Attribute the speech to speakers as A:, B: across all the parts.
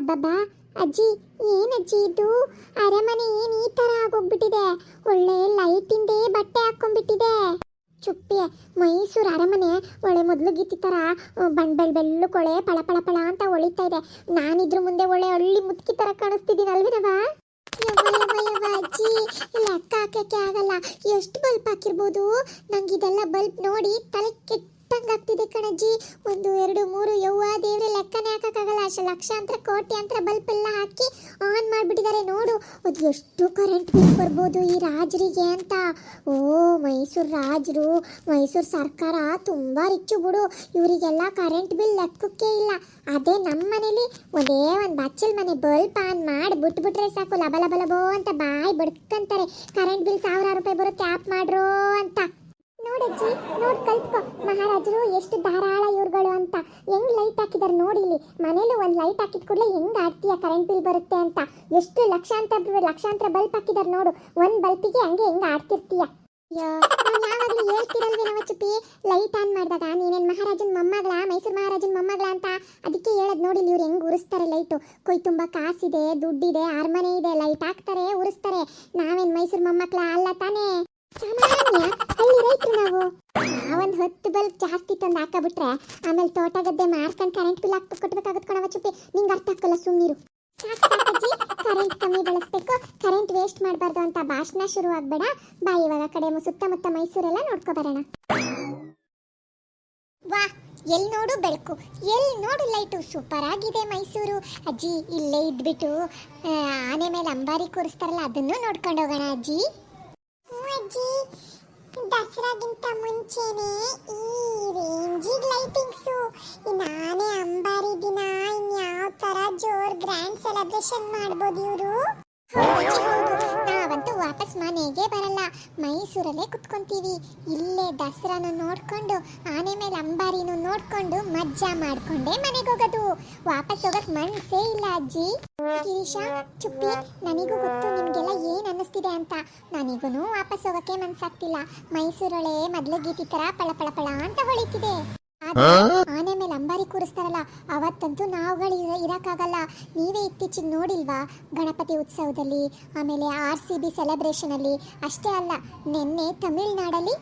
A: ಅಬ್ಬಬ್ಬಾ. ಅಜ್ಜಿ ಏನಜ್ಜಿ ಇದು? ಅರಮನೆ ಏನ್ ಈ ತರ ಆಗೋಗ್ಬಿಟ್ಟಿದೆ? ಒಳ್ಳೆ ಲೈಟಿಂದೇ ಬಟ್ಟೆ ಹಾಕೊಂಡ್ಬಿಟ್ಟಿದೆ ಚುಪ್ಪಿ, ಮೈಸೂರು ಅರಮನೆ ಒಳ್ಳೆ ಮೊದಲು ಗೀತಿ ತರ ಬಣ್ಣ ಬೆಳ್ ಕೊಳೆ, ಪಳ ಪಳ ಪಳ ಅಂತ ಹೊಳಿತಾ ಇದೆ. ನಾನಿದ್ರ ಮುಂದೆ ಒಳ್ಳೆ ಹಳ್ಳಿ ಮುದುಕಿ ತರ ಕಾಣಿಸ್ತಿದ್ದೀನಿ ಅಜ್ಜಿ, ಲೆಕ್ಕ ಹಾಕಕ್ಕೆ ಆಗಲ್ಲ. ಎಷ್ಟು ಬಲ್ಪ್ ಹಾಕಿರ್ಬೋದು? ನಂಗೆ ಇದೆಲ್ಲ ಬಲ್ಬ್ ನೋಡಿ ತಲೆ ಕೆಟ್ಟಂಗ್ ಆಗ್ತಿದೆ ಕಣಜ್ಜಿ. ಒಂದು, ಎರಡು, ಮೂರು, ಯವ್ವ ದೇವ್ರೆ, ಲೆಕ್ಕನೇ ಹಾಕಕ್ಕಾಗಲ್ಲ. ಅಷ್ಟು ಲಕ್ಷಾಂತರ, ಕೋಟ್ಯಾಂತರ ಬಲ್ಪ್ ಎಲ್ಲ ಹಾಕಿ ಆನ್ ಮಾಡ್ಬಿಟ್ಟಿದ್ದಾರೆ. ನೋಡು, ಅದು ಎಷ್ಟು ಕರೆಂಟ್ ಬಿಲ್ ಬರ್ಬೋದು ಈ ರಾಜರಿಗೆ ಅಂತ. ಓ, ಮೈಸೂರು ರಾಜರು, ಮೈಸೂರು ಸರ್ಕಾರ ತುಂಬಾ ರಿಚ್ಚು ಬಿಡು. ಇವರಿಗೆಲ್ಲ ಕರೆಂಟ್ ಬಿಲ್ ಲೆಕ್ಕಕ್ಕೆ ಇಲ್ಲ. ಅದೇ ನಮ್ಮ ಮನೇಲಿ ಒಂದೇ ಒಂದು ಬಚ್ಚಲ್ ಮನೆ ಬಲ್ಪ್ ಆನ್ ಮಾಡಿ ಬಿಟ್ಬಿಟ್ರೆ ಸಾಕು. ಲಬಲಬಲಬೋ ಲಬ ಲಬೋ ಅಂತ ಬಾಯಿ ಬಡ್ಕಂತಾರೆ. ಕರೆಂಟ್ ಬಿಲ್ ಸಾವಿರಾರು ರೂಪಾಯಿ ಬರುತ್ತೆ ಕ್ಯಾಪ್ ಮಾಡ್ರೋ ಅಂತ. ನೋಡಜ್ಜಿ ನೋಡ್ ಕಲ್ತ್ಕೊ. ಮಹಾರಾಜರು ಎಷ್ಟು ಧಾರಾಳ ಇವ್ರುಗಳು ಅಂತ. ಹೆಂಗ್ ಲೈಟ್ ಹಾಕಿದಾರೆ ನೋಡಿ ಇಲ್ಲಿ. ಮನೇಲಿ ಒಂದ್ ಲೈಟ್ ಹಾಕಿದ ಕೂಡಲೇ ಹೆಂಗ್ ಆಡ್ತೀಯ ಕರೆಂಟ್ ಬಿಲ್ ಬರುತ್ತೆ ಅಂತ. ಎಷ್ಟು ಲಕ್ಷಾಂತರ ಲಕ್ಷಾಂತರ ಬಲ್ಬ್ ಹಾಕಿದಾರೆ ನೋಡು. ಒಂದ್ ಬಲ್ಪಿಗೆ ಹಂಗೆ ಹೆಂಗ್ ಆಡ್ತಿರ್ತೀಯ? ಯಾವಾಗ್ಲೂ ಹೇಳ್ತಿರಲ್ವೇನವ ಚುಪ್ಪಿ. ಲೈಟ್ ಆನ್ ಮಾಡಿದಾಗ ನೀನೇನು ಮಹಾರಾಜನ ಮೊಮ್ಮಗಳ, ಮೈಸೂರು ಮಹಾರಾಜನ್ ಮೊಮ್ಮಗಳ ಅಂತ? ಅದಕ್ಕೆ ಹೇಳೋದು ನೋಡಿ ಇವ್ರು ಹೆಂಗ್ ಉರಿಸ್ತಾರೆ ಲೈಟು ಕೊಯ್ ತುಂಬಾ ಕಾಸಿದೆ, ದುಡ್ಡಿದೆ, ಅರಮನೆ ಇದೆ. ಲೈಟ್ ಹಾಕ್ತಾರೆ, ಉರಿಸ್ತಾರೆ. ನಾವೇನ್ ಮೈಸೂರು ಮೊಮ್ಮಕ್ಳ ಅಲ್ಲ ತಾನೇ? ಸಾಮಾನ್ಯ ಹಳ್ಳಿ ರೈತರು ನಾವು. ನಾವೊಂದು ಹತ್ತು ಬಲ್ಬ್ ಜಾಸ್ತಿ ತಂದು ಹಾಕಬಿಟ್ರೆ ಆಮೇಲೆ ತೋಟ ಗದ್ದೆ ಮಾರ್ಕೊಂಡು ಕರೆಂಟ್ ಬಿಲ್ ಹಾಕಿ ಕೊಟ್ಬೇಕಾಗತ್ ಕಣವ ಚುಪ್ಪಿ. ನಿಂಗೆ ಅರ್ಥ ಹಾಕಲ್ಲ ಸುಮ್ಮನಿರು ಕರೆಂಟ್ ಕಮ್ಮಿ ಬಳಸ್ಬೇಕು. ಕರೆಂಟ್ ವೇಸ್ಟ್ ಮಾಡಬಾರ್ದು ಅಂತ ಭಾಷಣ ಶುರು ಆಗ್ಬೇಡ. ಬಾ ಇವಾಗ ಕಡೆ ಸುತ್ತಮುತ್ತ ಮೈಸೂರೆಲ್ಲ ನೋಡ್ಕೊ ಬರೋಣ. ವಾ ಎಲ್ಲಿ ನೋಡು ಬೆಳಕು. ಎಲ್ಲಿ ನೋಡು ಲೈಟು. ಸೂಪರ್ ಆಗಿದೆ ಮೈಸೂರು. ಅಜ್ಜಿ, ಇಲ್ಲೇ ಇದ್ಬಿಟ್ಟು ಆನೆ ಮೇಲೆ ಅಂಬಾರಿ ಕೂರಿಸ್ತಾರಲ್ಲ, ಅದನ್ನು ನೋಡ್ಕೊಂಡು ಹೋಗೋಣ ಅಜ್ಜಿ. ಅಜ್ಜಿ ದಸರಾಗಿಂತ ಮುಂಚೆನೆ ಈ ರೇಂಜಿಗ್ ಲೈಟಿಂಗ್ಸು ನಾನೇ ಅಂಬಾರಿ ದಿನ ಇನ್ಯಾವ ತರ ಜೋರ್ ಗ್ರ್ಯಾಂಡ್ ಸೆಲೆಬ್ರೇಷನ್ ಮಾಡ್ಬೋದು ಇವರು? ವಾಪಸ್ ಮನೆಗೆ ಬರಲ್ಲ. ಮೈಸೂರಲ್ಲೇ ಕುತ್ಕೊಂತೀವಿ. ಇಲ್ಲೇ ದಸರಾನ ನೋಡ್ಕೊಂಡು, ಆನೆ ಮೇಲೆ ಅಂಬಾರಿನೂ ನೋಡ್ಕೊಂಡು ಮಜ್ಜಾ ಮಾಡ್ಕೊಂಡೇ ಮನೆಗೆ ಹೋಗೋದು. ವಾಪಸ್ ಹೋಗಕ್ ಮನ್ಸೇ ಇಲ್ಲ ಅಜ್ಜಿ. ಗಿರೀಶ, ಚುಪ್ಪಿ, ನನಗೂ ಗೊತ್ತು ನಿಮ್ಗೆಲ್ಲ ಏನ್ ಅನ್ನಿಸ್ತಿದೆ ಅಂತ. ನನಗೂ ವಾಪಸ್ ಹೋಗಕ್ಕೆ ಮನ್ಸಾಗ್ತಿಲ್ಲ. ಮೈಸೂರೊಳೆ ಮೊದ್ಲು ಗೀತಿ ತರ ಪಳ ಪಳ ಪಳ ಅಂತ ಹೊಳಿತಿದೆ. ಆನೆ ಮೇಲೆ ಅಂಬಾರಿ ಕೂರಿಸ್ತಾರಲ್ಲ ಅವತ್ತಂತೂ ನಾವುಗಳು ಇರ- ಇರಕ್ಕಾಗಲ್ಲ ನೀವೇ ಇತ್ತೀಚೆಗೆ ನೋಡಿಲ್ವಾ ಗಣಪತಿ ಉತ್ಸವದಲ್ಲಿ ಆಮೇಲೆ ಆರ್ ಸಿ ಬಿ ಸೆಲೆಬ್ರೇಷನ್ ಅಲ್ಲಿ? ಅಷ್ಟೇ ಅಲ್ಲ ನಿನ್ನೆ ತಮಿಳ್ನಾಡಲ್ಲಿ?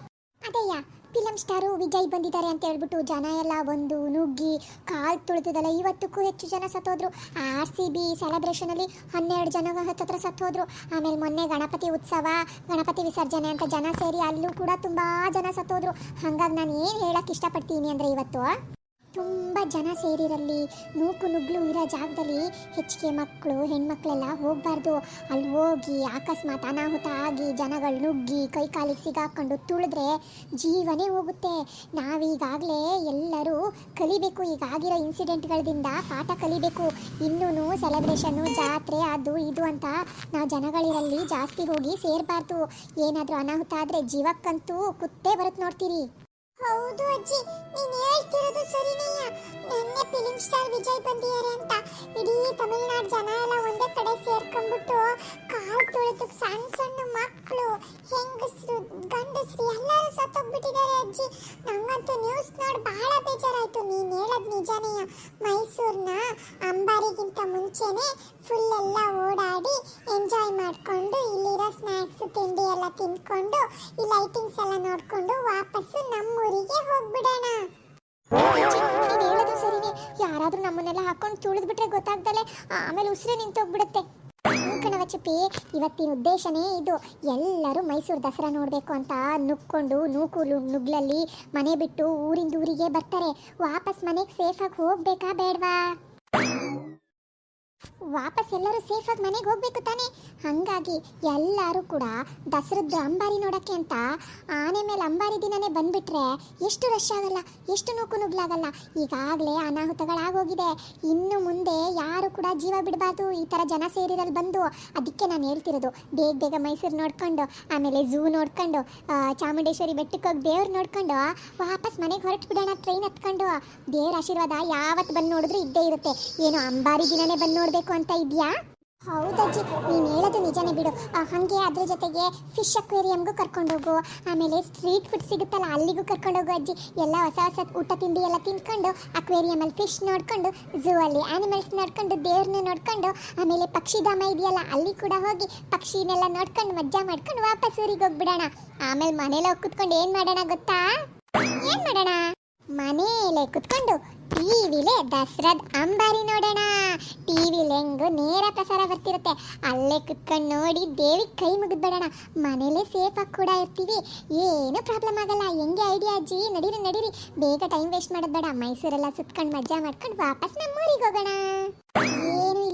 A: ಅದೇಯ ಫಿಲಂ ಸ್ಟಾರು ವಿಜಯ್ ಬಂದಿದ್ದಾರೆ ಅಂತ ಹೇಳ್ಬಿಟ್ಟು ಜನ ಎಲ್ಲ ಒಂದು ನುಗ್ಗಿ ಕಾಲು ತುಳಿದಿದ್ದಲ್ಲ ಇವತ್ತಕ್ಕೂ ಹೆಚ್ಚು ಜನ ಸತ್ತೋದ್ರು. ಆರ್ ಸಿ ಬಿ ಸೆಲೆಬ್ರೇಷನಲ್ಲಿ ಹನ್ನೆರಡು ಜನ ಹತ್ತತ್ರ ಸತ್ತೋದ್ರು. ಆಮೇಲೆ ಮೊನ್ನೆ ಗಣಪತಿ ಉತ್ಸವ, ಗಣಪತಿ ವಿಸರ್ಜನೆ ಅಂತ ಜನ ಸೇರಿ ಅಲ್ಲೂ ಕೂಡ ತುಂಬಾ ಜನ ಸತ್ತೋದ್ರು. ಹಂಗಾಗಿ ನಾನು ಏನು ಹೇಳಕ್ ಇಷ್ಟಪಡ್ತೀನಿ ಅಂದ್ರೆ ಇವತ್ತು ಜನ ಸೇರಿರಲ್ಲಿ ನೂಕು ನುಗ್ಲು ಇರೋ ಜಾಗದಲ್ಲಿ ಹೆಚ್ಚಿಗೆ ಮಕ್ಕಳು, ಹೆಣ್ಮಕ್ಳೆಲ್ಲ ಹೋಗಬಾರ್ದು. ಅಲ್ಲಿ ಹೋಗಿ ಅಕಸ್ಮಾತ್ ಅನಾಹುತ ಆಗಿ ಜನಗಳು ನುಗ್ಗಿ ಕೈಕಾಲಿಗೆ ಸಿಗಾಕೊಂಡು ತುಳಿದ್ರೆ ಜೀವನೇ ಹೋಗುತ್ತೆ. ನಾವೀಗಾಗಲೇ ಎಲ್ಲರೂ ಕಲಿಬೇಕು. ಈಗ ಆಗಿರೋ ಇನ್ಸಿಡೆಂಟ್ಗಳಿಂದ ಪಾಠ ಕಲಿಬೇಕು. ಇನ್ನೂ ಸೆಲೆಬ್ರೇಷನ್ನು ಜಾತ್ರೆ, ಅದು ಇದು ಅಂತ ನಾವು ಜನಗಳಿರಲ್ಲಿ ಜಾಸ್ತಿ ಹೋಗಿ ಸೇರಬಾರ್ದು. ಏನಾದರೂ ಅನಾಹುತ ಆದರೆ ಜೀವಕ್ಕಂತೂ ಕುತ್ತೇ ಬರುತ್ತೆ ನೋಡ್ತೀರಿ. ಹೌದು ಅಜ್ಜಿ. ನೀನ್ ಹೇಳ್ತಿರೋದು ಸರಿನೇಯ ನಿನ್ನೆ ಫಿಲಿಂ ಸ್ಟಾರ್ ವಿಜಯ್ ಬಂದಿದ್ದಾರೆ ಅಂತ. ಇಡೀ ತಮಿಳ್ನಾಡು ಜನ ಎಲ್ಲ ಒಂದೇ ಕಡೆ ಸೇರ್ಕೊಂಡ್ಬಿಟ್ಟು ಕಾಲು ತುಳಿತು ಸಣ್ಣ ಸಣ್ಣ ಮಕ್ಕಳು ಹೆಂಗಸರು, ಗಂಡಸರು ಎಲ್ಲರೂ ಸತ್ತೋಗ್ಬಿಟ್ಟಿದ್ದಾರೆ ಅಜ್ಜಿ. ನಂಗಂತೂ ನ್ಯೂಸ್ ನೋಡಿ ಬಹಳ ಬೇಜಾರಾಯ್ತು. ನೀನ್ ಹೇಳದ್ ನಿಜಾನೇಯ ಮೈಸೂರ್ನ ಅಂಬಾರಿಗಿಂತ ಮುಂಚೆನೆ ಫುಲ್ ಎಲ್ಲ ಓಡಾಡಿ ಎಂಜಾಯ್ ಮಾಡ್ಕೊಂಡು ಇಲ್ಲಿರೋ ಸ್ನ್ಯಾಕ್ಸ್ ತಿಂಡಿ ಎಲ್ಲ ತಿನ್ಕೊಂಡು ಈ ಲೈಟಿಂಗ್ಸ್ ಎಲ್ಲ ನೋಡ್ಕೊಂಡು ವಾಪಸ್ಸು ನಮ್ಮೂರಿಗೆ ಹೋಗ್ಬಿಡೋಣ. ನೀನ್ ಹೇಳೋದು ಸರಿನೇ. ಯಾರಾದ್ರೂ ನಮ್ಮನ್ನೆಲ್ಲ ಹಾಕೊಂಡು ತುಳಿದ್ಬಿಟ್ರೆ ಗೊತ್ತಾಗ್ದಲೆ ಆಮೇಲೆ ಉಸಿರೇ ನಿಂತೋಗ್ಬಿಡುತ್ತೆ ಚಿಪ್ಪಿ, ಇವತ್ತಿನ ಉದ್ದೇಶನೇ ಇದು. ಎಲ್ಲರೂ ಮೈಸೂರು ದಸರಾ ನೋಡಬೇಕು ಅಂತ ನುಗ್ಕೊಂಡು ನೂಕುಲು ನುಗ್ಲಲ್ಲಿ ಮನೆ ಬಿಟ್ಟು ಊರಿಂದ ಊರಿಗೆ ಬರ್ತಾರೆ. ವಾಪಸ್ ಮನೆಗೆ ಸೇಫಾಗಿ ಹೋಗ್ಬೇಕಾ ಬೇಡವಾ? ವಾಪಸ್ ಎಲ್ಲರೂ ಸೇಫಾಗಿ ಮನೆಗೆ ಹೋಗ್ಬೇಕು ತಾನೆ? ಹಾಗಾಗಿ ಎಲ್ಲರೂ ಕೂಡ ದಸರದ್ದು ಅಂಬಾರಿ ನೋಡಕ್ಕೆ ಅಂತ ಆನೆ ಮೇಲೆ ಅಂಬಾರಿ ದಿನನೇ ಬಂದ್ಬಿಟ್ರೆ ಎಷ್ಟು ರಶ್ ಆಗಲ್ಲ, ಎಷ್ಟು ನೂಕು ನುಗ್ಲಾಗಲ್ಲ. ಈಗಾಗಲೇ ಅನಾಹುತಗಳಾಗೋಗಿದೆ ಇನ್ನು ಮುಂದೆ ಯಾರು ಕೂಡ ಜೀವ ಬಿಡಬಾರ್ದು, ಈ ಥರ ಜನ ಸೇರಿರಲ್ಲಿ ಬಂದು. ಅದಕ್ಕೆ ನಾನು ಹೇಳ್ತಿರೋದು, ಬೇಗ ಬೇಗ ಮೈಸೂರು ನೋಡ್ಕೊಂಡು, ಆಮೇಲೆ ಝೂ ನೋಡ್ಕೊಂಡು ಚಾಮುಂಡೇಶ್ವರಿ ಬೆಟ್ಟಕ್ಕೆ ಹೋಗಿ ದೇವ್ರು ನೋಡ್ಕೊಂಡು, ವಾಪಸ್ ಮನೆಗೆ ಹೊರಟು ಬಿಡೋಣ ಟ್ರೈನ್ ಹತ್ಕೊಂಡು. ದೇವ್ರ ಆಶೀರ್ವಾದ ಯಾವತ್ತು ಬಂದು ನೋಡಿದ್ರು ಇದ್ದೇ ಇರುತ್ತೆ. ಏನು ಅಂಬಾರಿ ದಿನನೇ ಬಂದು ನೋಡಬೇಕು ಅಂತ ಇದೆಯಾ? ಹೌದಜ್ಜಿ ನೀನು ಹೇಳೋದು ನಿಜನೇ ಬಿಡು. ಹಾಗೆ ಹಂಗೆ ಅದ್ರ ಜೊತೆಗೆ ಫಿಶ್ ಅಕ್ವೇರಿಯಂಗೂ ಕರ್ಕೊಂಡೋಗು ಆಮೇಲೆ ಸ್ಟ್ರೀಟ್ ಫುಡ್ ಸಿಗುತ್ತಲ್ಲ, ಅಲ್ಲಿಗೂ ಕರ್ಕೊಂಡೋಗು ಅಜ್ಜಿ. ಎಲ್ಲ ಹೊಸ ಹೊಸ ಊಟ ತಿಂಡಿ ಎಲ್ಲ ತಿನ್ಕೊಂಡು ಅಕ್ವೇರಿಯಮಲ್ಲಿ ಫಿಶ್ ನೋಡ್ಕೊಂಡು ಝೂ ಅಲ್ಲಿ ಆನಿಮಲ್ಸ್ ನೋಡ್ಕೊಂಡು, ದೇವ್ರನ್ನ ನೋಡ್ಕೊಂಡು, ಆಮೇಲೆ ಪಕ್ಷಿಧಾಮ ಇದೆಯಲ್ಲ, ಅಲ್ಲಿ ಕೂಡ ಹೋಗಿ ಪಕ್ಷಿನೆಲ್ಲ ನೋಡ್ಕೊಂಡು, ಮಜ್ಜಾ ಮಾಡ್ಕೊಂಡು ವಾಪಸ್ ಊರಿಗೆ ಹೋಗ್ಬಿಡೋಣ. ಆಮೇಲೆ ಮನೇಲಿ ಹೋಗಿ ಕುತ್ಕೊಂಡು ಏನು ಮಾಡೋಣ ಗೊತ್ತಾ? ಏನು ಮಾಡೋಣ? ಮನೇಲೆ ಕುತ್ಕೊಂಡು ಟಿವಿಲೆ ದಸರಾದ ಅಂಬಾರಿ ನೋಡೋಣ. ಟಿವಿಲಿ ಹೆಂಗು ನೇರ ಪ್ರಸಾರ ಬರ್ತಿರುತ್ತೆ. ಅಲ್ಲೇ ಕುತ್ಕೊಂಡು ನೋಡಿ ದೇವಿ ಕೈ ಮುಗಿದ್ಬಿಡೋಣ ಮನೇಲೆ ಸೇಫಾಗಿ ಕೂಡ ಇರ್ತೀವಿ. ಏನು ಪ್ರಾಬ್ಲಮ್ ಆಗಲ್ಲ. ಹೆಂಗೆ ಐಡಿಯಾ ಅಜ್ಜಿ? ನಡೀರಿ ನಡೀರಿ. ಬೇಗ ಟೈಮ್ ವೇಸ್ಟ್ ಮಾಡೋದು ಬೇಡ. ಮೈಸೂರೆಲ್ಲ ಸುತ್ಕೊಂಡು ಮಜಾ ಮಾಡ್ಕೊಂಡು ವಾಪಸ್ ನಮ್ಮೂರಿಗೆ ಹೋಗೋಣ.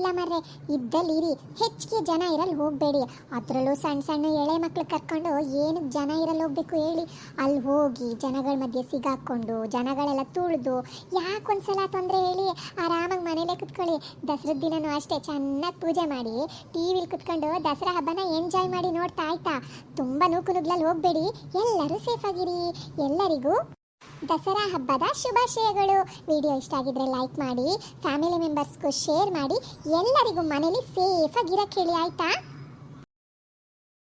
A: ಇಲ್ಲ ಮರ್ರೆ, ಇದ್ದಲ್ಲಿ ಇರಿ. ಹೆಚ್ಚಿಗೆ ಜನ ಇರಲ್ಲಿ ಹೋಗಬೇಡಿ. ಅದರಲ್ಲೂ ಸಣ್ಣ ಸಣ್ಣ ಎಳೆ ಮಕ್ಳು ಕರ್ಕೊಂಡು ಏನಕ್ಕೆ ಜನ ಇರಲ್ಲಿ ಹೋಗ್ಬೇಕು ಹೇಳಿ. ಅಲ್ಲಿ ಹೋಗಿ ಜನಗಳ ಮಧ್ಯೆ ಸಿಗಾಕೊಂಡು ಜನಗಳೆಲ್ಲ ತುಳಿದು, ಯಾಕೆ ಒಂದ್ಸಲ ತೊಂದರೆ ಹೇಳಿ, ಆರಾಮಾಗಿ ಮನೇಲೆ ಕುತ್ಕೊಳ್ಳಿ. ದಸರದ ದಿನನೂ ಅಷ್ಟೇ ಚೆನ್ನಾಗಿ ಪೂಜೆ ಮಾಡಿ ಟಿ ವಿಲಿ ಕುತ್ಕೊಂಡು ದಸರಾ ಹಬ್ಬನ ಎಂಜಾಯ್ ಮಾಡಿ ನೋಡ್ತಾ ಆಯ್ತಾ. ತುಂಬ ನೂಕು ನುಗ್ಲಲ್ಲಿ ಹೋಗಬೇಡಿ. ಎಲ್ಲರೂ ಸೇಫ್ ಆಗಿರಿ. ಎಲ್ಲರಿಗೂ ದಸರಾ ಹಬ್ಬದ ಶುಭಾಶಯಗಳು. ವಿಡಿಯೋ ಇಷ್ಟ ಆಗಿದ್ರೆ ಲೈಕ್ ಮಾಡಿ ಫ್ಯಾಮಿಲಿ ಮೆಂಬರ್ಸ್ಗೂ ಶೇರ್ ಮಾಡಿ, ಎಲ್ಲರಿಗೂ ಮನೇಲಿ ಸೇಫಾಗಿ ಇರಕ್ಕೆ ಹೇಳಿ ಆಯ್ತಾ?